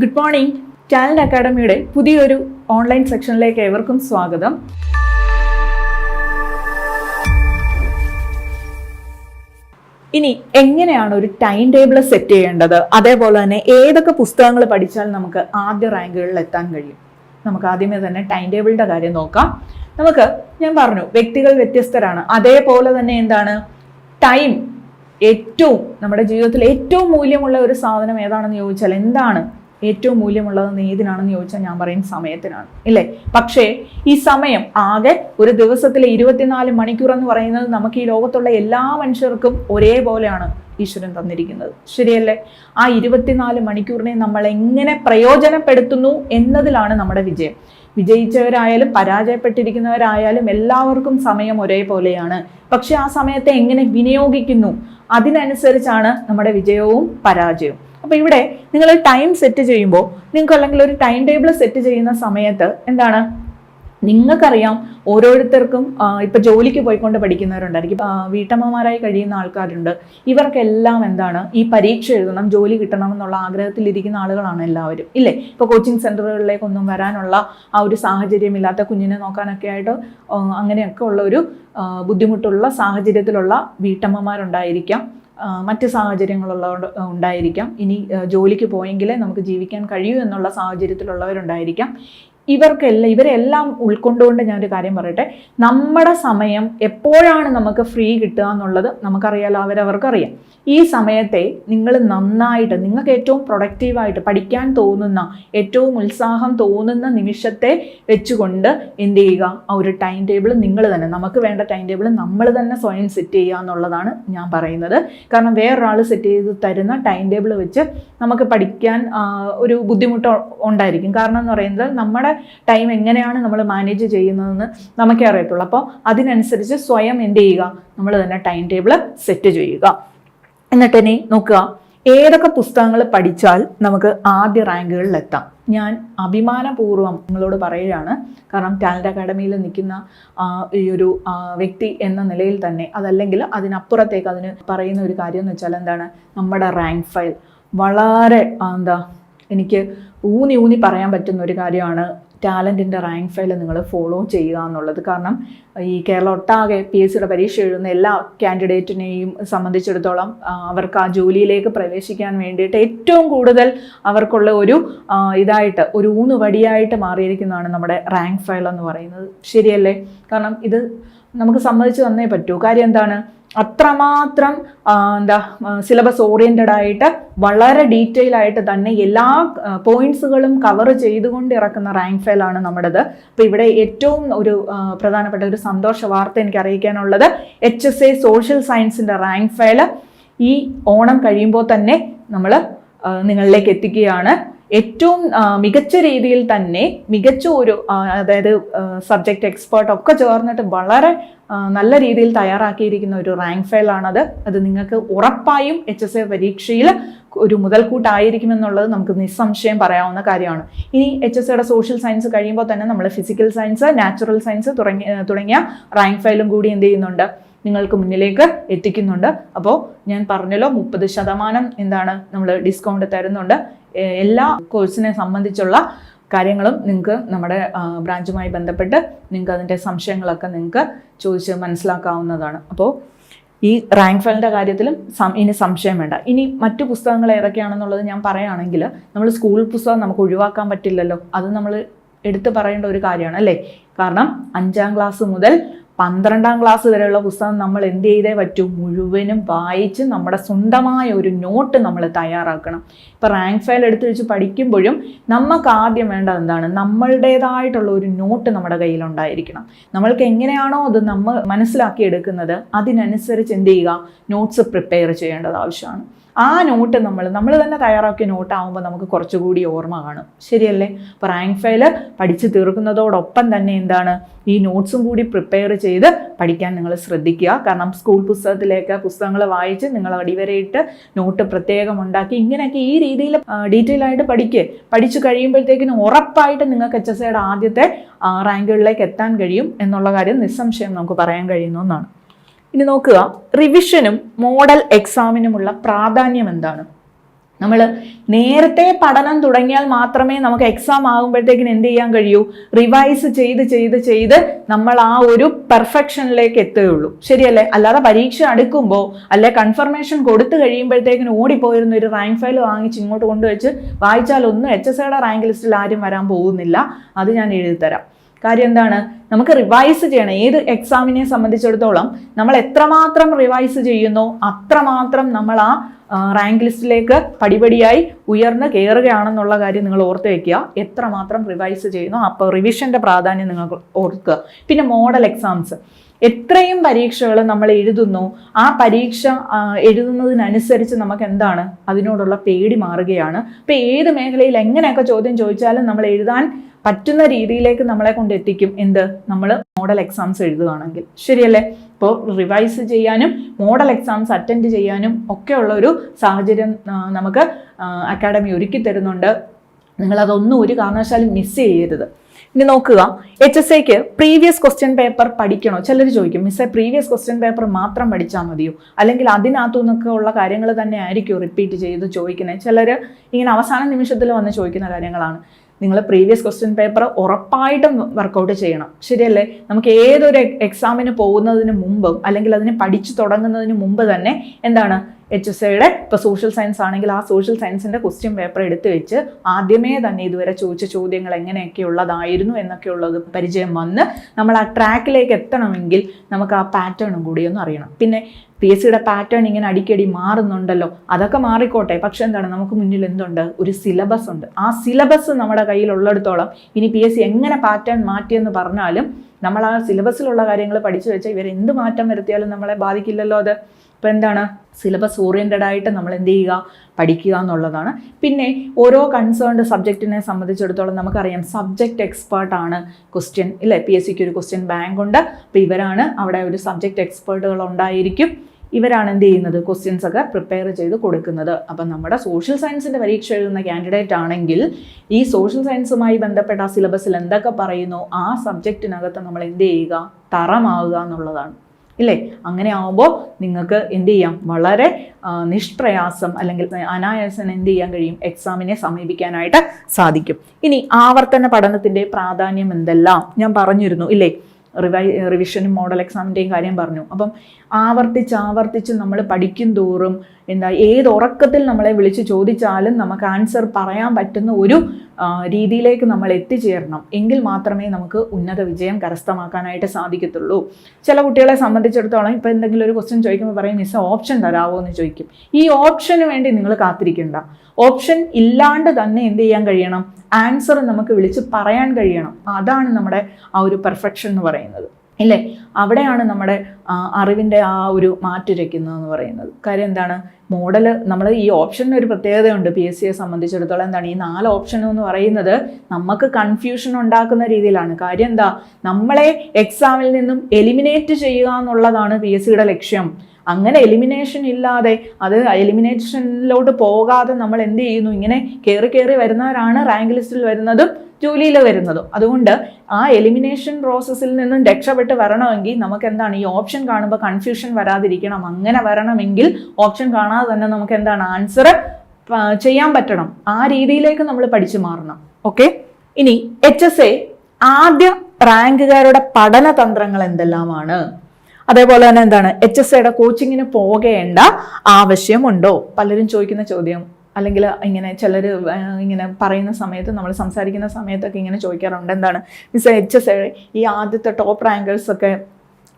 Good morning. Talent അക്കാഡമിയുടെ പുതിയൊരു online സെക്ഷനിലേക്ക് ഏവർക്കും സ്വാഗതം. ഇനി എങ്ങനെയാണ് ഒരു ടൈം ടേബിൾ സെറ്റ് ചെയ്യേണ്ടത്? അതേപോലെ തന്നെ ഏതൊക്കെ പുസ്തകങ്ങൾ പഠിച്ചാൽ നമുക്ക് ആദ്യ റാങ്കുകളിൽ എത്താൻ കഴിയും? നമുക്ക് ആദ്യമേ തന്നെ ടൈം ടേബിളിന്റെ കാര്യം നോക്കാം. നമുക്ക് ഞാൻ പറഞ്ഞു വ്യക്തികൾ വ്യത്യസ്തരാണ്. അതേപോലെ തന്നെ എന്താണ്? ടൈം ഏറ്റവും നമ്മുടെ ജീവിതത്തിൽ ഏറ്റവും മൂല്യമുള്ള ഒരു സാധനം ഏതാണെന്ന് ചോദിച്ചാൽ എന്താണ്? ഏറ്റവും മൂല്യമുള്ളത് ഏതിനാണെന്ന് ചോദിച്ചാൽ ഞാൻ പറയും സമയത്തിനാണ്. ഇല്ലേ? പക്ഷേ ഈ സമയം ആകെ ഒരു ദിവസത്തിലെ ഇരുപത്തിനാല് മണിക്കൂർ എന്ന് പറയുന്നത് നമുക്ക് ഈ ലോകത്തുള്ള എല്ലാ മനുഷ്യർക്കും ഒരേപോലെയാണ് ഈശ്വരൻ തന്നിരിക്കുന്നത്. ശരിയല്ലേ? ആ ഇരുപത്തിനാല് മണിക്കൂറിനെ നമ്മൾ എങ്ങനെ പ്രയോജനപ്പെടുത്തുന്നു എന്നതിലാണ് നമ്മുടെ വിജയം. വിജയിച്ചവരായാലും പരാജയപ്പെട്ടിരിക്കുന്നവരായാലും എല്ലാവർക്കും സമയം ഒരേപോലെയാണ്. പക്ഷെ ആ സമയത്തെ എങ്ങനെ വിനിയോഗിക്കുന്നു? അതിനനുസരിച്ചാണ് നമ്മുടെ വിജയവും പരാജയവും. അപ്പോൾ ഇവിടെ നിങ്ങൾ ടൈം സെറ്റ് ചെയ്യുമ്പോൾ നിങ്ങൾക്ക് അല്ലെങ്കിൽ ഒരു ടൈം ടേബിൾ സെറ്റ് ചെയ്യുന്ന സമയത്ത് എന്താണ്? നിങ്ങൾക്കറിയാം ഓരോരുത്തർക്കും ഇപ്പം ജോലിക്ക് പോയിക്കൊണ്ട് പഠിക്കുന്നവരുണ്ടായിരിക്കും. വീട്ടമ്മമാരായി കഴിയുന്ന ആൾക്കാരുണ്ട്. ഇവർക്കെല്ലാം എന്താണ്? ഈ പരീക്ഷ എഴുതണം ജോലി കിട്ടണം എന്നുള്ള ആഗ്രഹത്തിലിരിക്കുന്ന ആളുകളാണ് എല്ലാവരും. ഇല്ലേ? ഇപ്പോൾ കോച്ചിങ് സെന്ററുകളിലേക്കൊന്നും വരാനുള്ള ആ ഒരു സാഹചര്യമില്ലാത്ത കുഞ്ഞിനെ നോക്കാനൊക്കെ ആയിട്ട് അങ്ങനെയൊക്കെ ഉള്ള ഒരു ബുദ്ധിമുട്ടുള്ള സാഹചര്യത്തിലുള്ള വീട്ടമ്മമാരുണ്ടായിരിക്കാം. മറ്റ് സാഹചര്യങ്ങളുള്ള ഉണ്ടായിരിക്കാം. ഇനി ജോലിക്ക് പോയെങ്കിലേ നമുക്ക് ജീവിക്കാൻ കഴിയൂ എന്നുള്ള സാഹചര്യത്തിലുള്ളവരുണ്ടായിരിക്കാം. ഇവർക്കെല്ലാം ഇവരെല്ലാം ഉൾക്കൊണ്ടുകൊണ്ട് ഞാനൊരു കാര്യം പറയട്ടെ. നമ്മുടെ സമയം എപ്പോഴാണ് നമുക്ക് ഫ്രീ കിട്ടുക എന്നുള്ളത് നമുക്കറിയാലോ അവരവർക്കറിയാം. ഈ സമയത്തെ നിങ്ങൾ നന്നായിട്ട് നിങ്ങൾക്ക് ഏറ്റവും പ്രൊഡക്റ്റീവായിട്ട് പഠിക്കാൻ തോന്നുന്ന ഏറ്റവും ഉത്സാഹം തോന്നുന്ന നിമിഷത്തെ വെച്ചുകൊണ്ട് എന്ത് ചെയ്യുക? ആ ഒരു ടൈം ടേബിൾ നിങ്ങൾ തന്നെ നമുക്ക് വേണ്ട ടൈം ടേബിൾ നമ്മൾ തന്നെ സ്വയം സെറ്റ് ചെയ്യുക എന്നുള്ളതാണ് ഞാൻ പറയുന്നത്. കാരണം വേറൊരാൾ സെറ്റ് ചെയ്ത് തരുന്ന ടൈം ടേബിൾ വെച്ച് നമുക്ക് പഠിക്കാൻ ഒരു ബുദ്ധിമുട്ട് ഉണ്ടായിരിക്കും. കാരണം എന്ന് പറയുന്നത് നമ്മുടെ ടൈം എങ്ങനെയാണ് നമ്മൾ മാനേജ് ചെയ്യുന്നതെന്ന് നമുക്കേ അറിയത്തുള്ളൂ. അപ്പോൾ അതിനനുസരിച്ച് സ്വയം എന്ത് ചെയ്യുക? നമ്മൾ തന്നെ ടൈം ടേബിൾ സെറ്റ് ചെയ്യുക. എന്നിട്ട് ഇനി നോക്കുക. ഏതൊക്കെ പുസ്തകങ്ങൾ പഠിച്ചാൽ നമുക്ക് ആദ്യ റാങ്കുകളിൽ എത്താം? ഞാൻ അഭിമാനപൂർവം നിങ്ങളോട് പറയുകയാണ്. കാരണം ടാലന്റ് അക്കാഡമിയിൽ നിൽക്കുന്ന ഈ ഒരു വ്യക്തി എന്ന നിലയിൽ തന്നെ അതല്ലെങ്കിൽ അതിനപ്പുറത്തേക്ക് അതിന് പറയുന്ന ഒരു കാര്യം എന്ന് വെച്ചാൽ എന്താണ്? നമ്മുടെ റാങ്ക് ഫയൽ വളരെ എന്താ എനിക്ക് ഊന്നി ഊന്നി പറയാൻ പറ്റുന്ന ഒരു കാര്യമാണ് ടാലന്റിന്റെ റാങ്ക് ഫയൽ നിങ്ങൾ ഫോളോ ചെയ്യുക എന്നുള്ളത്. കാരണം ഈ കേരള ഒട്ടാകെ പി എസ് സിയുടെ പരീക്ഷ എഴുതുന്ന എല്ലാ കാൻഡിഡേറ്റിനെയും സംബന്ധിച്ചിടത്തോളം അവർക്ക് ആ ജോലിയിലേക്ക് പ്രവേശിക്കാൻ വേണ്ടിയിട്ട് ഏറ്റവും കൂടുതൽ അവർക്കുള്ള ഒരു ഇതായിട്ട് ഒരു ഊന്നുവടിയായിട്ട് മാറിയിരിക്കുന്നതാണ് നമ്മുടെ റാങ്ക് ഫയൽ എന്ന് പറയുന്നത്. ശരിയല്ലേ? കാരണം ഇത് നമുക്ക് സമ്മതിച്ച് തന്നേ പറ്റൂ. കാര്യം എന്താണ്? അത്രമാത്രം എന്താ സിലബസ് ഓറിയന്റഡ് ആയിട്ട് വളരെ ഡീറ്റെയിൽ ആയിട്ട് തന്നെ എല്ലാ പോയിന്റ്സുകളും കവർ ചെയ്തുകൊണ്ട് ഇറക്കുന്ന റാങ്ക് ഫയലാണ് നമ്മുടേത്. അപ്പോൾ ഇവിടെ ഏറ്റവും ഒരു പ്രധാനപ്പെട്ട ഒരു സന്തോഷ വാർത്ത എനിക്ക് അറിയിക്കാനുള്ളത് എച്ച് എസ് എ സോഷ്യൽ സയൻസിന്റെ റാങ്ക് ഫയൽ ഈ ഓണം കഴിയുമ്പോൾ തന്നെ നമ്മൾ നിങ്ങളിലേക്ക് എത്തിക്കുകയാണ്. ഏറ്റവും മികച്ച രീതിയിൽ തന്നെ മികച്ച ഒരു അതായത് സബ്ജക്റ്റ് എക്സ്പേർട്ട് ഒക്കെ ചേർന്നിട്ട് വളരെ നല്ല രീതിയിൽ തയ്യാറാക്കിയിരിക്കുന്ന ഒരു റാങ്ക് ഫയലാണത് അത് നിങ്ങൾക്ക് ഉറപ്പായും എച്ച് എസ് എ പരീക്ഷയിൽ ഒരു മുതൽക്കൂട്ടായിരിക്കുമെന്നുള്ളത് നമുക്ക് നിസ്സംശയം പറയാവുന്ന കാര്യമാണ്. ഇനി എച്ച് എസ് എയുടെ സോഷ്യൽ സയൻസ് കഴിയുമ്പോൾ തന്നെ നമ്മൾ ഫിസിക്കൽ സയൻസ് നാച്ചുറൽ സയൻസ് തുടങ്ങിയ തുടങ്ങിയ റാങ്ക് ഫയലും കൂടി എന്ത് ചെയ്യുന്നുണ്ട്? നിങ്ങൾക്ക് മുന്നിലേക്ക് എത്തിക്കുന്നുണ്ട്. അപ്പോൾ ഞാൻ പറഞ്ഞല്ലോ മുപ്പത് ശതമാനം എന്താണ് നമ്മൾ ഡിസ്കൗണ്ട് തരുന്നുണ്ട്. എല്ലാ കോഴ്സിനെ സംബന്ധിച്ചുള്ള കാര്യങ്ങളും നിങ്ങൾക്ക് നമ്മുടെ ബ്രാഞ്ചുമായി ബന്ധപ്പെട്ട് നിങ്ങൾക്ക് അതിന്റെ സംശയങ്ങളൊക്കെ നിങ്ങൾക്ക് ചോദിച്ച് മനസ്സിലാക്കാവുന്നതാണ്. അപ്പോൾ ഈ റാങ്ക് ഫയലിന്റെ കാര്യത്തിലും ഇനി സംശയം വേണ്ട. ഇനി മറ്റു പുസ്തകങ്ങൾ ഏതൊക്കെയാണെന്നുള്ളത് ഞാൻ പറയുകയാണെങ്കിൽ നമ്മൾ സ്കൂൾ പുസ്തകം നമുക്ക് ഒഴിവാക്കാൻ പറ്റില്ലല്ലോ. അത് നമ്മൾ എടുത്തു പറയേണ്ട ഒരു കാര്യമാണ് അല്ലേ? കാരണം അഞ്ചാം ക്ലാസ് മുതൽ പന്ത്രണ്ടാം ക്ലാസ് വരെയുള്ള പുസ്തകം നമ്മൾ എന്ത് ചെയ്തേ പറ്റൂ? മുഴുവനും വായിച്ച് നമ്മുടെ സ്വന്തമായ ഒരു നോട്ട് നമ്മൾ തയ്യാറാക്കണം. ഇപ്പോൾ റാങ്ക് ഫയൽ എടുത്തു വെച്ച് പഠിക്കുമ്പോഴും നമുക്ക് ആദ്യം വേണ്ടത് എന്താണ്? നമ്മളുടേതായിട്ടുള്ള ഒരു നോട്ട് നമ്മുടെ കയ്യിലുണ്ടായിരിക്കണം നമ്മൾക്ക് എങ്ങനെയാണോ അത് നമ്മൾ മനസ്സിലാക്കി എടുക്കുന്നത് അതിനനുസരിച്ച് എന്ത് ചെയ്യുക? നോട്ട്സ് പ്രിപ്പയർ ചെയ്യേണ്ടത് ആവശ്യമാണ്. ആ നോട്ട് നമ്മൾ നമ്മൾ തന്നെ തയ്യാറാക്കിയ നോട്ട് ആകുമ്പോൾ നമുക്ക് കുറച്ചുകൂടി ഓർമ്മ കാണും. ശരിയല്ലേ? അപ്പോൾ റാങ്ക് ഫയൽ പഠിച്ചു തീർക്കുന്നതോടൊപ്പം തന്നെ എന്താണ്? ഈ നോട്ട്സും കൂടി പ്രിപ്പയർ ചെയ്ത് പഠിക്കാൻ നിങ്ങൾ ശ്രദ്ധിക്കുക. കാരണം സ്കൂൾ പുസ്തകത്തിലേക്ക് പുസ്തകങ്ങൾ വായിച്ച് നിങ്ങൾ അടിവരയിട്ട് നോട്ട് പ്രത്യേകം ഉണ്ടാക്കി ഇങ്ങനെയൊക്കെ ഈ രീതിയിൽ ഡീറ്റെയിൽ ആയിട്ട് പഠിക്കുക പഠിച്ചു കഴിയുമ്പോഴത്തേക്കിനും ഉറപ്പായിട്ട് നിങ്ങൾക്ക് എച്ച് എസ് ആദ്യത്തെ റാങ്കുകളിലേക്ക് എത്താൻ കഴിയും എന്നുള്ള കാര്യം നിസ്സംശയം നമുക്ക് പറയാൻ കഴിയുന്ന ഒന്നാണ് ഇനി നോക്കുക. റിവിഷനും മോഡൽ എക്സാമിനുമുള്ള പ്രാധാന്യം എന്താണ്? നമ്മൾ നേരത്തെ പഠനം തുടങ്ങിയാൽ മാത്രമേ നമുക്ക് എക്സാം ആകുമ്പോഴത്തേക്കിന് എന്ത് ചെയ്യാൻ കഴിയൂ? റിവൈസ് ചെയ്ത് ചെയ്ത് ചെയ്ത് നമ്മൾ ആ ഒരു പെർഫെക്ഷനിലേക്ക് എത്തുകയുള്ളൂ. ശരിയല്ലേ? അല്ലാതെ പരീക്ഷ അടുക്കുമ്പോൾ അല്ലെ കൺഫർമേഷൻ കൊടുത്തു കഴിയുമ്പോഴത്തേക്കിന് ഓടിപ്പോയിരുന്ന ഒരു റാങ്ക് ഫയൽ വാങ്ങിച്ച് ഇങ്ങോട്ട് കൊണ്ടുവച്ച് വായിച്ചാലൊന്നും എച്ച് എസ് റാങ്ക് ലിസ്റ്റിൽ ആരും വരാൻ പോകുന്നില്ല. അത് ഞാൻ എഴുതി തരാം കാര്യം എന്താണ്? നമുക്ക് റിവൈസ് ചെയ്യണം. ഏത് എക്സാമിനെ സംബന്ധിച്ചിടത്തോളം നമ്മൾ എത്രമാത്രം റിവൈസ് ചെയ്യുന്നോ അത്രമാത്രം നമ്മൾ ആ റാങ്ക് ലിസ്റ്റിലേക്ക് പടിപടിയായി ഉയർന്ന് കയറുകയാണെന്നുള്ള കാര്യം നിങ്ങൾ ഓർത്ത് വെക്കുക. എത്രമാത്രം റിവൈസ് ചെയ്യുന്നു അപ്പോൾ റിവിഷന്റെ പ്രാധാന്യം നിങ്ങൾ ഓർക്കുക. പിന്നെ മോഡൽ എക്സാംസ് എത്രയും പരീക്ഷകൾ നമ്മൾ എഴുതുന്നു. ആ പരീക്ഷ എഴുതുന്നതിനനുസരിച്ച് നമുക്ക് എന്താണ്? അതിനോടുള്ള പേടി മാറുകയാണ്. അപ്പോൾ ഏത് മേഖലയിൽ എങ്ങനെയൊക്കെ ചോദ്യം ചോദിച്ചാലും നമ്മൾ എഴുതാൻ പറ്റുന്ന രീതിയിലേക്ക് നമ്മളെ കൊണ്ട് എത്തിക്കും എന്ത്? നമ്മൾ മോഡൽ എക്സാംസ് എഴുതുകയാണെങ്കിൽ. ശരിയല്ലേ? ഇപ്പോൾ റിവൈസ് ചെയ്യാനും മോഡൽ എക്സാംസ് അറ്റൻഡ് ചെയ്യാനും ഒക്കെയുള്ള ഒരു സാഹചര്യം നമുക്ക് അക്കാഡമി ഒരുക്കി തരുന്നുണ്ട്. നിങ്ങളതൊന്നും ഒരു കാരണവശാലും മിസ് ചെയ്യരുത്. ഇനി നോക്കുക. എച്ച് എസ് എക്ക് പ്രീവിയസ് ക്വസ്റ്റ്യൻ പേപ്പർ പഠിക്കണോ? ചിലർ ചോദിക്കും മിസ്സേ പ്രീവിയസ് ക്വസ്റ്റ്യൻ പേപ്പർ മാത്രം പഠിച്ചാൽ മതിയോ? അല്ലെങ്കിൽ അതിനകത്തു നിന്നൊക്കെ ഉള്ള കാര്യങ്ങൾ തന്നെ ആയിരിക്കും റിപ്പീറ്റ് ചെയ്ത് ചോദിക്കുന്നത് ചിലർ ഇങ്ങനെ അവസാന നിമിഷത്തിൽ വന്ന് ചോദിക്കുന്ന കാര്യങ്ങളാണ്. നിങ്ങൾ പ്രീവിയസ് ക്വസ്റ്റ്യൻ പേപ്പർ ഉറപ്പായിട്ടും വർക്കൗട്ട് ചെയ്യണം. ശരിയല്ലേ? നമുക്ക് ഏതൊരു എക്സാമിന് പോകുന്നതിന് മുമ്പും അല്ലെങ്കിൽ അതിന് പഠിച്ചു തുടങ്ങുന്നതിന് മുമ്പ് തന്നെ എന്താണ്? എച്ച് എസ് ഐയുടെ ഇപ്പോൾ സോഷ്യൽ സയൻസ് ആണെങ്കിൽ ആ സോഷ്യൽ സയൻസിന്റെ ക്വസ്റ്റ്യൻ പേപ്പർ എടുത്തു വെച്ച് ആദ്യമേ തന്നെ ഇതുവരെ ചോദിച്ച ചോദ്യങ്ങൾ എങ്ങനെയൊക്കെ ഉള്ളതായിരുന്നു എന്നൊക്കെ ഉള്ളത് പരിചയം വന്ന് നമ്മൾ ആ ട്രാക്കിലേക്ക് എത്തണമെങ്കിൽ നമുക്ക് ആ പാറ്റേണും കൂടി ഒന്ന് അറിയണം. പിന്നെ പി എസ് സിയുടെ പാറ്റേൺ ഇങ്ങനെ അടിക്കടി മാറുന്നുണ്ടല്ലോ അതൊക്കെ മാറിക്കോട്ടെ. പക്ഷെ എന്താണ് നമുക്ക് മുന്നിൽ എന്തുണ്ട്? ഒരു സിലബസ് ഉണ്ട്. ആ സിലബസ് നമ്മുടെ കയ്യിലുള്ളിടത്തോളം ഇനി പി എസ് സി എങ്ങനെ പാറ്റേൺ മാറ്റിയെന്ന് പറഞ്ഞാലും നമ്മൾ ആ സിലബസിലുള്ള കാര്യങ്ങൾ പഠിച്ചു വെച്ചാൽ ഇവർ മാറ്റം വരുത്തിയാലും നമ്മളെ ബാധിക്കില്ലല്ലോ അത്. അപ്പോൾ എന്താണ്? സിലബസ് ഓറിയന്റഡ് ആയിട്ട് നമ്മൾ എന്ത് ചെയ്യുക? പഠിക്കുക എന്നുള്ളതാണ്. പിന്നെ ഓരോ കൺസേൺഡ് സബ്ജക്റ്റിനെ സംബന്ധിച്ചിടത്തോളം നമുക്കറിയാം സബ്ജക്റ്റ് ആണ് ക്വസ്റ്റ്യൻ ഇല്ലേ? പി എസ് സിക്ക് ഒരു ക്വസ്റ്റ്യൻ ബാങ്ക് ഉണ്ട്. അപ്പോൾ ഇവരാണ് അവിടെ ഒരു സബ്ജക്റ്റ് എക്സ്പേർട്ടുകൾ ഉണ്ടായിരിക്കും. ഇവരാണ് എന്ത് ചെയ്യുന്നത്? ക്വസ്റ്റ്യൻസ് ഒക്കെ പ്രിപ്പയർ ചെയ്ത് കൊടുക്കുന്നത്. അപ്പം നമ്മുടെ സോഷ്യൽ സയൻസിന്റെ പരീക്ഷ എഴുതുന്ന കാൻഡിഡേറ്റ് ആണെങ്കിൽ ഈ സോഷ്യൽ സയൻസുമായി ബന്ധപ്പെട്ട ആ സിലബസിൽ എന്തൊക്കെ പറയുന്നു? ആ സബ്ജക്റ്റിനകത്ത് നമ്മൾ എന്ത് ചെയ്യുക? തറമാവുക എന്നുള്ളതാണ്. ഇല്ലേ? അങ്ങനെ ആവുമ്പോൾ നിങ്ങൾക്ക് എന്ത് ചെയ്യാം? വളരെ നിഷ്പ്രയാസം അല്ലെങ്കിൽ അനായാസം എന്ത് ചെയ്യാൻ കഴിയും? എക്സാമിനെ സമീപിക്കാനായിട്ട് സാധിക്കും. ഇനി ആവർത്തന പഠനത്തിന്റെ പ്രാധാന്യം എന്തെല്ലാം? ഞാൻ പറഞ്ഞിരുന്നു ഇല്ലേ? റിവൈ റിവിഷനും മോഡൽ എക്സാമിന്റെയും കാര്യം പറഞ്ഞു. അപ്പം ആവർത്തിച്ച് ആവർത്തിച്ച് നമ്മൾ പഠിക്കും തോറും എന്താ ഏത് ഉറക്കത്തിൽ നമ്മളെ വിളിച്ച് ചോദിച്ചാലും നമുക്ക് ആൻസർ പറയാൻ പറ്റുന്ന ഒരു രീതിയിലേക്ക് നമ്മൾ എത്തിച്ചേരണം. എങ്കിൽ മാത്രമേ നമുക്ക് ഉന്നത വിജയം കരസ്ഥമാക്കാനായിട്ട് സാധിക്കത്തുള്ളൂ. ചില കുട്ടികളെ സംബന്ധിച്ചിടത്തോളം ഇപ്പോൾ എന്തെങ്കിലും ഒരു ക്വസ്റ്റ്യൻ ചോദിക്കുമ്പോൾ പറയും മിസ് ഓപ്ഷൻ തരാമോ എന്ന് ചോദിക്കും. ഈ ഓപ്ഷന് വേണ്ടി നിങ്ങൾ കാത്തിരിക്കേണ്ട. ഓപ്ഷൻ ഇല്ലാണ്ട് തന്നെ എന്ത് ചെയ്യാൻ കഴിയണം? ആൻസർ നമുക്ക് വിളിച്ച് പറയാൻ കഴിയണം. അതാണ് നമ്മുടെ ആ ഒരു പെർഫെക്ഷൻ എന്ന് പറയുന്നത്. ഇല്ലേ? അവിടെയാണ് നമ്മുടെ അറിവിന്റെ ആ ഒരു മാറ്റുരയ്ക്കുന്നതെന്ന് പറയുന്നത്. കാര്യം എന്താണ്? മോഡൽ നമ്മൾ ഈ ഓപ്ഷനിൽ ഒരു പ്രത്യേകതയുണ്ട് പി എസ് സിയെ സംബന്ധിച്ചിടത്തോളം. എന്താണ്? ഈ നാല് ഓപ്ഷൻ എന്ന് പറയുന്നത് നമുക്ക് കൺഫ്യൂഷൻ ഉണ്ടാക്കുന്ന രീതിയിലാണ്. കാര്യം എന്താ? നമ്മളെ എക്സാമിൽ നിന്നും എലിമിനേറ്റ് ചെയ്യുക എന്നുള്ളതാണ് പി എസ് സിയുടെ ലക്ഷ്യം. അങ്ങനെ എലിമിനേഷൻ ഇല്ലാതെ അത് എലിമിനേഷനിലോട്ട് പോകാതെ നമ്മൾ എന്ത് ചെയ്യുന്നു? ഇങ്ങനെ കയറി കയറി വരുന്നവരാണ് റാങ്ക് ലിസ്റ്റിൽ വരുന്നതും ജോലിയിൽ വരുന്നതും. അതുകൊണ്ട് ആ എലിമിനേഷൻ പ്രോസസ്സിൽ നിന്നും രക്ഷപ്പെട്ട് വരണമെങ്കിൽ നമുക്ക് എന്താണ് ഈ ഓപ്ഷൻ കാണുമ്പോൾ കൺഫ്യൂഷൻ വരാതിരിക്കണം. അങ്ങനെ വരണമെങ്കിൽ ഓപ്ഷൻ കാണാതെ തന്നെ നമുക്ക് എന്താണ് ആൻസർ ചെയ്യാൻ പറ്റണം. ആ രീതിയിലേക്ക് നമ്മൾ പഠിച്ചു മാറണം. ഓക്കെ ഇനി എച്ച് എസ് എ ആദ്യ റാങ്കുകാരുടെ പഠന തന്ത്രങ്ങൾ എന്തെല്ലാമാണ്? അതേപോലെ തന്നെ എന്താണ്? എച്ച് എസ് എയുടെ കോച്ചിങ്ങിന് പോകേണ്ട ആവശ്യമുണ്ടോ? പലരും ചോദിക്കുന്ന ചോദ്യം. അല്ലെങ്കിൽ ഇങ്ങനെ ചിലർ ഇങ്ങനെ പറയുന്ന സമയത്ത് നമ്മൾ സംസാരിക്കുന്ന സമയത്തൊക്കെ ഇങ്ങനെ ചോദിക്കാറുണ്ട്. എന്താണ്? മിസ് എച്ച് എസ് ഈ ആദ്യത്തെ ടോപ്പ് റാങ്കേഴ്സ് ഒക്കെ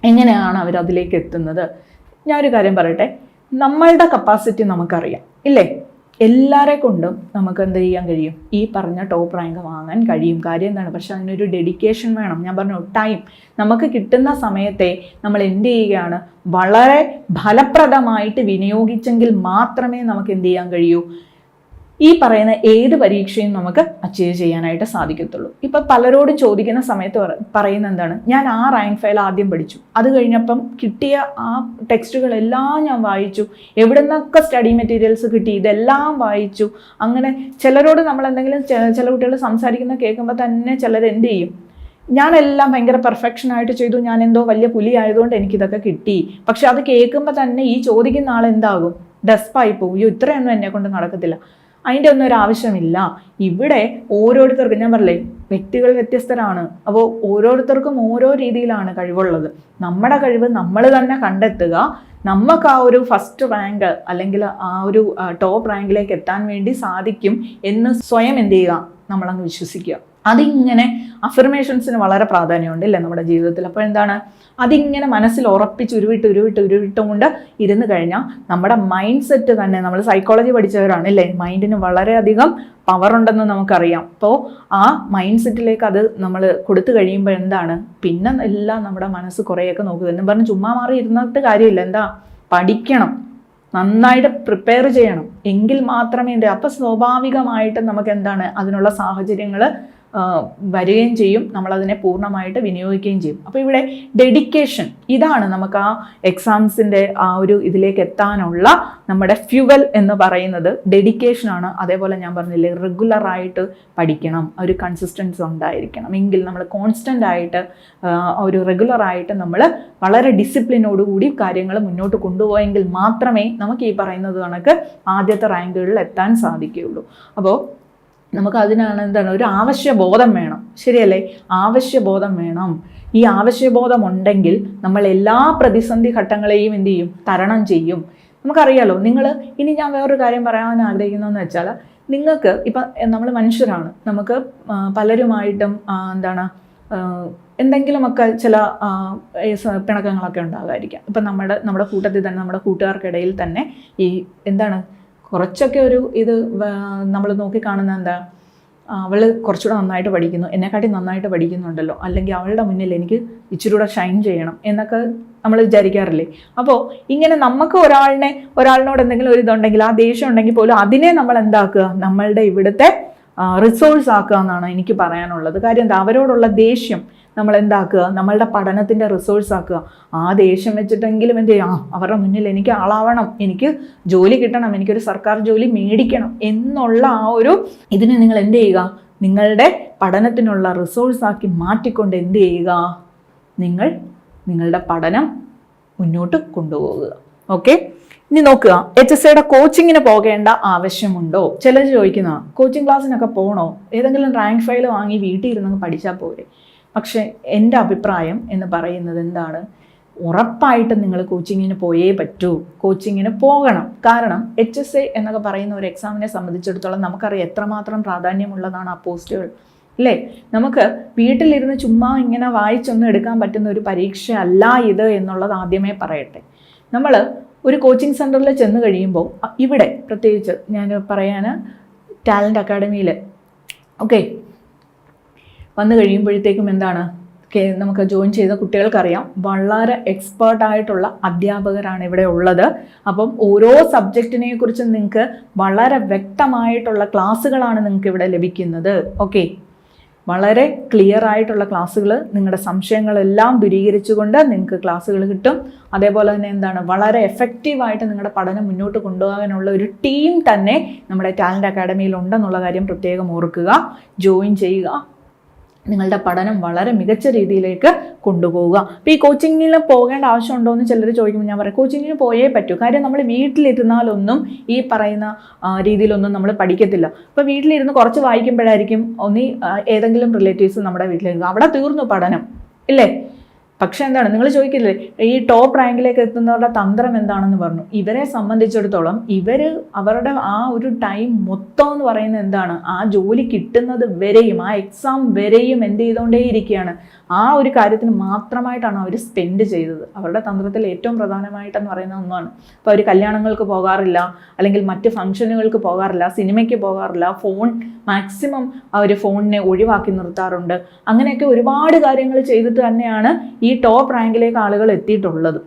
എങ്ങനെയാണ് അവർ അതിലേക്ക് എത്തുന്നത്? ഞാനൊരു കാര്യം പറയട്ടെ. നമ്മളുടെ കപ്പാസിറ്റി നമുക്കറിയാം ഇല്ലേ? എല്ലാരെ കൊണ്ടും നമുക്ക് എന്ത് ചെയ്യാൻ കഴിയും? ഈ പറഞ്ഞ ടോപ്പ് റാങ്ക് വാങ്ങാൻ കഴിയും. കാര്യം എന്താണ്? പക്ഷെ അതിനൊരു ഡെഡിക്കേഷൻ വേണം. ഞാൻ പറഞ്ഞു ടൈം നമുക്ക് കിട്ടുന്ന സമയത്തെ നമ്മൾ എന്ത് ചെയ്യുകയാണ്? വളരെ ഫലപ്രദമായിട്ട് വിനിയോഗിച്ചെങ്കിൽ മാത്രമേ നമുക്ക് എന്ത് ചെയ്യാൻ കഴിയൂ? ഈ പറയുന്ന ഏത് പരീക്ഷയും നമുക്ക് അച്ചീവ് ചെയ്യാനായിട്ട് സാധിക്കത്തുള്ളൂ. ഇപ്പം പലരോടും ചോദിക്കുന്ന സമയത്ത് പറ- പറയുന്ന എന്താണ്? ഞാൻ ആ റാങ്ക് ഫയൽ ആദ്യം പഠിച്ചു. അത് കഴിഞ്ഞപ്പം കിട്ടിയ ആ ടെക്സ്റ്റുകളെല്ലാം ഞാൻ വായിച്ചു. എവിടെ നിന്നൊക്കെ സ്റ്റഡി മെറ്റീരിയൽസ് കിട്ടി ഇതെല്ലാം വായിച്ചു. അങ്ങനെ ചിലരോട് നമ്മൾ എന്തെങ്കിലും ചില കുട്ടികൾ സംസാരിക്കുന്ന കേൾക്കുമ്പോൾ തന്നെ ചിലർ എന്ത് ചെയ്യും? ഞാനെല്ലാം ഭയങ്കര പെർഫെക്ഷൻ ആയിട്ട് ചെയ്തു. ഞാൻ എന്തോ വലിയ പുലി ആയതുകൊണ്ട് എനിക്കിതൊക്കെ കിട്ടി. പക്ഷെ അത് കേൾക്കുമ്പോൾ തന്നെ ഈ ചോദിക്കുന്ന ആൾ എന്താകും? ഡെസ്പായി പോകും ഇത്രയൊന്നും എന്നെ കൊണ്ട് നടക്കത്തില്ല. അതിന്റെ ഒന്നും ഒരു ആവശ്യമില്ല. ഇവിടെ ഓരോരുത്തർക്കും ഞാൻ പറഞ്ഞില്ലേ വ്യക്തികൾ വ്യത്യസ്തരാണ്. അപ്പോൾ ഓരോരുത്തർക്കും ഓരോ രീതിയിലാണ് കഴിവുള്ളത്. നമ്മുടെ കഴിവ് നമ്മൾ തന്നെ കണ്ടെത്തുക. നമുക്ക് ആ ഒരു ഫസ്റ്റ് റാങ്ക് അല്ലെങ്കിൽ ആ ഒരു ടോപ്പ് റാങ്കിലേക്ക് എത്താൻ വേണ്ടി സാധിക്കും എന്ന് സ്വയം എന്ത് ചെയ്യുക? നമ്മളങ്ങ് വിശ്വസിക്കുക. അതിങ്ങനെ അഫർമേഷൻസിന് വളരെ പ്രാധാന്യമുണ്ട് അല്ലേ നമ്മുടെ ജീവിതത്തിൽ? അപ്പോൾ എന്താണ്? അതിങ്ങനെ മനസ്സിൽ ഉറപ്പിച്ച് ഉരുവിട്ട് ഉരുവിട്ട് ഉരുവിട്ടുകൊണ്ട് ഇരുന്ന് കഴിഞ്ഞാൽ നമ്മുടെ മൈൻഡ് സെറ്റ് തന്നെ നമ്മൾ സൈക്കോളജി പഠിച്ചവരാണ് അല്ലേ? മൈൻഡിന് വളരെയധികം പവർ ഉണ്ടെന്ന് നമുക്കറിയാം. അപ്പോൾ ആ മൈൻഡ് സെറ്റിലേക്ക് അത് നമ്മൾ കൊടുത്തു കഴിയുമ്പോൾ എന്താണ്? പിന്നെ എല്ലാം നമ്മുടെ മനസ്സ് കുറേയൊക്കെ നോക്കുക എന്നും പറഞ്ഞ് ചുമ്മാ മാറി ഇരുന്നിട്ട് കാര്യമില്ല. എന്താ? പഠിക്കണം. നന്നായിട്ട് പ്രിപ്പയർ ചെയ്യണം. എങ്കിൽ മാത്രമേ ഉണ്ട് അപ്പം സ്വാഭാവികമായിട്ടും നമുക്ക് എന്താണ്? അതിനുള്ള സാഹചര്യങ്ങൾ വരികയും ചെയ്യും. നമ്മളതിനെ പൂർണമായിട്ട് വിനിയോഗിക്കുകയും ചെയ്യും. അപ്പോൾ ഇവിടെ ഡെഡിക്കേഷൻ ഇതാണ് നമുക്ക് ആ എക്സാംസിന്റെ ആ ഒരു ഇതിലേക്ക് എത്താനുള്ള നമ്മുടെ ഫ്യുവൽ എന്ന് പറയുന്നത്. ഡെഡിക്കേഷനാണ് അതേപോലെ ഞാൻ പറഞ്ഞില്ലേ റെഗുലറായിട്ട് പഠിക്കണം. ഒരു കൺസിസ്റ്റൻസ് ഉണ്ടായിരിക്കണം. എങ്കിൽ നമ്മൾ കോൺസ്റ്റന്റ് ആയിട്ട് ഒരു റെഗുലറായിട്ട് നമ്മൾ വളരെ ഡിസിപ്ലിനോടുകൂടി കാര്യങ്ങൾ മുന്നോട്ട് കൊണ്ടുപോയെങ്കിൽ മാത്രമേ നമുക്ക് ഈ പറയുന്നത് കണക്ക് ആദ്യത്തെ റാങ്കുകളിൽ എത്താൻ സാധിക്കുകയുള്ളൂ. അപ്പോൾ നമുക്ക് അതിനാണ് എന്താണ് ഒരു ആവശ്യബോധം വേണം. ശരിയല്ലേ? ആവശ്യബോധം വേണം. ഈ ആവശ്യബോധം ഉണ്ടെങ്കിൽ നമ്മൾ എല്ലാ പ്രതിസന്ധി ഘട്ടങ്ങളെയും എന്ത് ചെയ്യും? തരണം ചെയ്യും. നമുക്കറിയാലോ നിങ്ങൾ ഇനി ഞാൻ വേറൊരു കാര്യം പറയാൻ ആഗ്രഹിക്കുന്നതെന്ന് വെച്ചാൽ നിങ്ങൾക്ക് ഇപ്പം നമ്മൾ മനുഷ്യരാണ്. നമുക്ക് പലരുമായിട്ടും എന്താണ് എന്തെങ്കിലുമൊക്കെ ചില പിണക്കങ്ങളൊക്കെ ഉണ്ടാകുമായിരിക്കാം ഇപ്പം നമ്മുടെ നമ്മുടെ കൂട്ടത്തിൽ തന്നെ നമ്മുടെ കൂട്ടുകാർക്കിടയിൽ തന്നെ ഈ എന്താണ് കുറച്ചൊക്കെ ഒരു ഇത് നമ്മൾ നോക്കിക്കാണുന്ന എന്താ അവൾ കുറച്ചുകൂടെ നന്നായിട്ട് പഠിക്കുന്നു എന്നെക്കാട്ടി നന്നായിട്ട് പഠിക്കുന്നുണ്ടല്ലോ അല്ലെങ്കിൽ അവളുടെ മുന്നിൽ എനിക്ക് ഇച്ചിരി കൂടെ ഷൈൻ ചെയ്യണം എന്നൊക്കെ നമ്മൾ വിചാരിക്കാറില്ലേ? അപ്പോൾ ഇങ്ങനെ നമുക്ക് ഒരാളിനെ ഒരാളിനോട് എന്തെങ്കിലും ഒരു ഇതുണ്ടെങ്കിൽ ആ ദേഷ്യം ഉണ്ടെങ്കിൽ പോലും അതിനെ നമ്മൾ എന്താക്കുക നമ്മളുടെ ഇവിടുത്തെ റിസോഴ്സ് ആക്കുക എന്നാണ് എനിക്ക് പറയാനുള്ളത്. കാര്യം എന്താ അവരോടുള്ള ദേഷ്യം നമ്മൾ എന്താക്കുക? നമ്മളുടെ പഠനത്തിന്റെ റിസോഴ്സ് ആക്കുക. ആ ദേഷ്യം വെച്ചിട്ടെങ്കിലും എന്ത് ചെയ്യാം? അവരുടെ മുന്നിൽ എനിക്ക് ആളാവണം. എനിക്ക് ജോലി കിട്ടണം. എനിക്കൊരു സർക്കാർ ജോലി മേടിക്കണം എന്നുള്ള ആ ഒരു ഇതിനെ നിങ്ങൾ എന്ത് ചെയ്യുക? നിങ്ങളുടെ പഠനത്തിനുള്ള റിസോഴ്സ് ആക്കി മാറ്റിക്കൊണ്ട് എന്ത് ചെയ്യുക? നിങ്ങൾ നിങ്ങളുടെ പഠനം മുന്നോട്ട് കൊണ്ടുപോകുക ഓക്കെ ഇനി നോക്കുക. എച്ച് എസ് ഐയുടെ കോച്ചിങ്ങിന് പോകേണ്ട ആവശ്യമുണ്ടോ? ചിലർ ചോദിക്കുന്ന കോച്ചിങ് ക്ലാസ്സിനൊക്കെ പോകണോ ഏതെങ്കിലും റാങ്ക് ഫയൽ വാങ്ങി വീട്ടിൽ ഇരുന്ന് പഠിച്ചാൽ പോരെ? പക്ഷേ എന്റെ അഭിപ്രായം എന്ന് പറയുന്നത് എന്താണ്? ഉറപ്പായിട്ടും നിങ്ങൾ കോച്ചിങ്ങിന് പോയേ പറ്റൂ. കോച്ചിങ്ങിന് പോകണം. കാരണം എച്ച് എസ് എ എന്നൊക്കെ പറയുന്ന ഒരു എക്സാമിനെ സംബന്ധിച്ചിടത്തോളം നമുക്കറിയാം എത്രമാത്രം പ്രാധാന്യമുള്ളതാണ് ആ പോസ്റ്റുകൾ അല്ലേ? നമുക്ക് വീട്ടിലിരുന്ന് ചുമ്മാ ഇങ്ങനെ വായിച്ചൊന്നും എടുക്കാൻ പറ്റുന്ന ഒരു പരീക്ഷ അല്ല ഇത് എന്നുള്ളത് ആദ്യമേ പറയട്ടെ. നമ്മൾ ഒരു കോച്ചിങ് സെന്ററിൽ ചെന്ന് കഴിയുമ്പോൾ ഇവിടെ പ്രത്യേകിച്ച് ഞാൻ പറയാൻ ടാലന്റ് അക്കാഡമിയിൽ ഓക്കെ വന്നു കഴിയുമ്പോഴത്തേക്കും എന്താണ്? നമുക്ക് ജോയിൻ ചെയ്ത കുട്ടികൾക്കറിയാം വളരെ എക്സ്പേർട്ടായിട്ടുള്ള അധ്യാപകരാണ് ഇവിടെ ഉള്ളത്. അപ്പം ഓരോ സബ്ജക്റ്റിനെ കുറിച്ചും നിങ്ങൾക്ക് വളരെ വ്യക്തമായിട്ടുള്ള ക്ലാസ്സുകളാണ് നിങ്ങൾക്ക് ഇവിടെ ലഭിക്കുന്നത് ഓക്കെ വളരെ ക്ലിയർ ആയിട്ടുള്ള ക്ലാസ്സുകൾ നിങ്ങളുടെ സംശയങ്ങളെല്ലാം ദൂരീകരിച്ചുകൊണ്ട് നിങ്ങൾക്ക് ക്ലാസ്സുകൾ കിട്ടും. അതേപോലെ തന്നെ എന്താണ് വളരെ എഫക്റ്റീവായിട്ട് നിങ്ങളുടെ പഠനം മുന്നോട്ട് കൊണ്ടുപോകാനുള്ള ഒരു ടീം തന്നെ നമ്മുടെ ടാലന്റ് അക്കാഡമിയിൽ ഉണ്ടെന്നുള്ള കാര്യം പ്രത്യേകം ഓർക്കുക. ജോയിൻ ചെയ്യുക. നിങ്ങളുടെ പഠനം വളരെ മികച്ച രീതിയിലേക്ക് കൊണ്ടുപോവുക. അപ്പോൾ ഈ കോച്ചിങ്ങിൽ പോകേണ്ട ആവശ്യമുണ്ടോ എന്ന് ചിലർ ചോദിക്കുമ്പോൾ ഞാൻ പറയാം. കോച്ചിങ്ങിന് പോയേ പറ്റൂ. കാര്യം നമ്മൾ വീട്ടിലിരുന്നാലൊന്നും ഈ പറയുന്ന രീതിയിലൊന്നും നമ്മൾ പഠിക്കത്തില്ല. അപ്പോൾ വീട്ടിലിരുന്ന് കുറച്ച് വായിക്കുമ്പോഴായിരിക്കും ഒന്നി ഏതെങ്കിലും റിലേറ്റീവ്സ് നമ്മുടെ വീട്ടിലിരുന്നു അവിടെ തീർന്നു പഠനം. ഇല്ലേ? പക്ഷെ എന്താണ് നിങ്ങൾ ചോദിക്കില്ലേ ഈ ടോപ്പ് റാങ്കിലേക്ക് എത്തുന്നവരുടെ തന്ത്രം എന്താണെന്ന് പറഞ്ഞു. ഇവരെ സംബന്ധിച്ചിടത്തോളം ഇവർ അവരുടെ ആ ഒരു ടൈം മൊത്തം എന്ന് പറയുന്നത് എന്താണ് ആ ജോലി കിട്ടുന്നത് വരെയും ആ എക്സാം വരെയും എന്ത് ചെയ്തുകൊണ്ടേയിരിക്കുകയാണ് ആ ഒരു കാര്യത്തിന് മാത്രമായിട്ടാണ് അവർ സ്പെൻഡ് ചെയ്തത്. അവരുടെ തന്ത്രത്തിൽ ഏറ്റവും പ്രധാനമായിട്ടെന്ന് പറയുന്ന ഒന്നാണ്. അപ്പോൾ അവർ കല്യാണങ്ങൾക്ക് പോകാറില്ല അല്ലെങ്കിൽ മറ്റ് ഫംഗ്ഷനുകൾക്ക് പോകാറില്ല സിനിമയ്ക്ക് പോകാറില്ല ഫോൺ മാക്സിമം അവർ ഫോണിനെ ഒഴിവാക്കി നിർത്താറുണ്ട്. അങ്ങനെയൊക്കെ ഒരുപാട് കാര്യങ്ങൾ ചെയ്തിട്ട് തന്നെയാണ് ഈ ടോപ്പ് റാങ്കിലേക്ക് ആളുകൾ എത്തിയിട്ടുള്ളത്.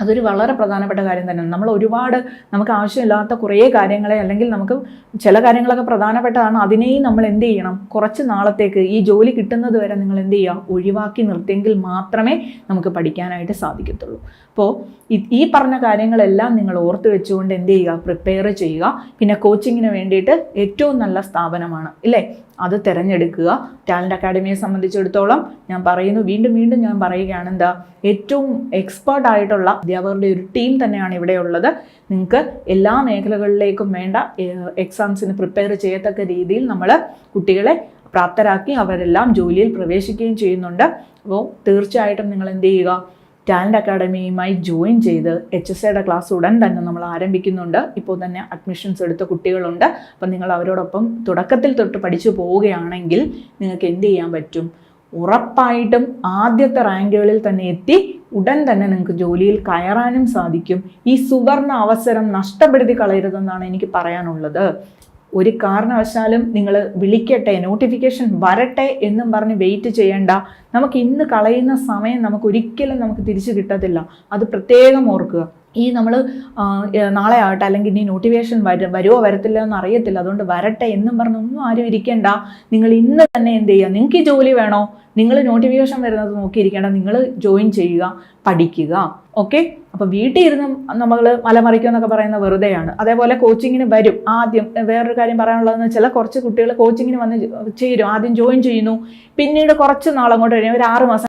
അതൊരു വളരെ പ്രധാനപ്പെട്ട കാര്യം തന്നെയാണ്. നമ്മൾ ഒരുപാട് നമുക്ക് ആവശ്യമില്ലാത്ത കുറേ കാര്യങ്ങളെ അല്ലെങ്കിൽ നമുക്ക് ചില കാര്യങ്ങളൊക്കെ പ്രധാനപ്പെട്ടതാണ്. അതിനെയും നമ്മൾ എന്ത് ചെയ്യണം? കുറച്ച് നാളത്തേക്ക് ഈ ജോലി കിട്ടുന്നത് വരെ നിങ്ങൾ എന്ത് ചെയ്യുക? ഒഴിവാക്കി നിർത്തിയെങ്കിൽ മാത്രമേ നമുക്ക് പഠിക്കാനായിട്ട് സാധിക്കത്തുള്ളൂ. അപ്പോൾ ഈ പറഞ്ഞ കാര്യങ്ങളെല്ലാം നിങ്ങൾ ഓർത്ത് വെച്ചുകൊണ്ട് എന്ത് ചെയ്യുക? പ്രിപ്പയർ ചെയ്യുക. പിന്നെ കോച്ചിങ്ങിന് വേണ്ടിയിട്ട് ഏറ്റവും നല്ല സ്ഥാപനമാണ്. ഇല്ലേ? അത് തിരഞ്ഞെടുക്കുക. ടാലന്റ് അക്കാഡമിയെ സംബന്ധിച്ചിടത്തോളം ഞാൻ പറയുന്നു വീണ്ടും വീണ്ടും ഞാൻ പറയുകയാണ് എന്താ ഏറ്റവും എക്സ്പേർട്ട് ആയിട്ടുള്ള അധ്യാപകരുടെ ഒരു ടീം തന്നെയാണ് ഇവിടെ ഉള്ളത്. നിങ്ങൾക്ക് എല്ലാ മേഖലകളിലേക്കും വേണ്ട എക്സാംസിന് പ്രിപ്പയർ ചെയ്യത്തക്ക രീതിയിൽ നമ്മൾ കുട്ടികളെ പ്രാപ്തരാക്കി അവരെല്ലാം ജോലിയിൽ പ്രവേശിക്കുകയും ചെയ്യുന്നുണ്ട്. അപ്പോൾ തീർച്ചയായിട്ടും നിങ്ങൾ എന്ത് ചെയ്യുക ടാലന്റ് അക്കാഡമിയുമായി ജോയിൻ ചെയ്ത് എച്ച് എസ് എയുടെ ക്ലാസ് ഉടൻ തന്നെ നമ്മൾ ആരംഭിക്കുന്നുണ്ട്. ഇപ്പോൾ തന്നെ അഡ്മിഷൻസ് എടുത്ത കുട്ടികളുണ്ട്. അപ്പം നിങ്ങൾ അവരോടൊപ്പം തുടക്കത്തിൽ തൊട്ട് പഠിച്ചു പോവുകയാണെങ്കിൽ നിങ്ങൾക്ക് എന്ത് ചെയ്യാൻ പറ്റും? ഉറപ്പായിട്ടും ആദ്യത്തെ റാങ്കുകളിൽ തന്നെ എത്തി ഉടൻ തന്നെ നിങ്ങൾക്ക് ജോലിയിൽ കയറാനും സാധിക്കും. ഈ സുവർണ അവസരം നഷ്ടപ്പെടുത്തി കളയരുതെന്നാണ് എനിക്ക് പറയാനുള്ളത്. ഒരു കാരണവശാലും നിങ്ങൾ വിളിക്കട്ടെ നോട്ടിഫിക്കേഷൻ വരട്ടെ എന്നും പറഞ്ഞ് വെയിറ്റ് ചെയ്യേണ്ട. നമുക്ക് ഇന്ന് കളയുന്ന സമയം നമുക്ക് ഒരിക്കലും നമുക്ക് തിരിച്ചു കിട്ടത്തില്ല. അത് പ്രത്യേകം ഓർക്കുക. ഈ നമ്മൾ നാളെ ആവട്ടെ അല്ലെങ്കിൽ ഇനി നോട്ടിഫിക്കേഷൻ വരും വരുമോ വരത്തില്ല എന്ന് അറിയത്തില്ല. അതുകൊണ്ട് വരട്ടെ എന്നും പറഞ്ഞൊന്നും ആരും ഇരിക്കേണ്ട. നിങ്ങൾ ഇന്ന് തന്നെ എന്ത് ചെയ്യുക? നിങ്ങൾക്ക് ഈ ജോലി വേണോ? നിങ്ങൾ നോട്ടിഫിക്കേഷൻ വരുന്നത് നോക്കിയിരിക്കേണ്ട. നിങ്ങൾ ജോയിൻ ചെയ്യുക പഠിക്കുക. ഓക്കെ അപ്പോൾ വീട്ടിൽ ഇരുന്ന് നമ്മൾ മലമറിക്കുക എന്നൊക്കെ പറയുന്ന വെറുതെയാണ്. അതേപോലെ കോച്ചിങ്ങിന് വരും. ആദ്യം വേറൊരു കാര്യം പറയാനുള്ളതെന്ന് വെച്ചാൽ കുറച്ച് കുട്ടികൾ കോച്ചിങ്ങിന് വന്ന് ചേരും. ആദ്യം ജോയിൻ ചെയ്യുന്നു. പിന്നീട് കുറച്ച് നാളങ്ങോട്ട് കഴിഞ്ഞാൽ ഒരു ആറ് മാസം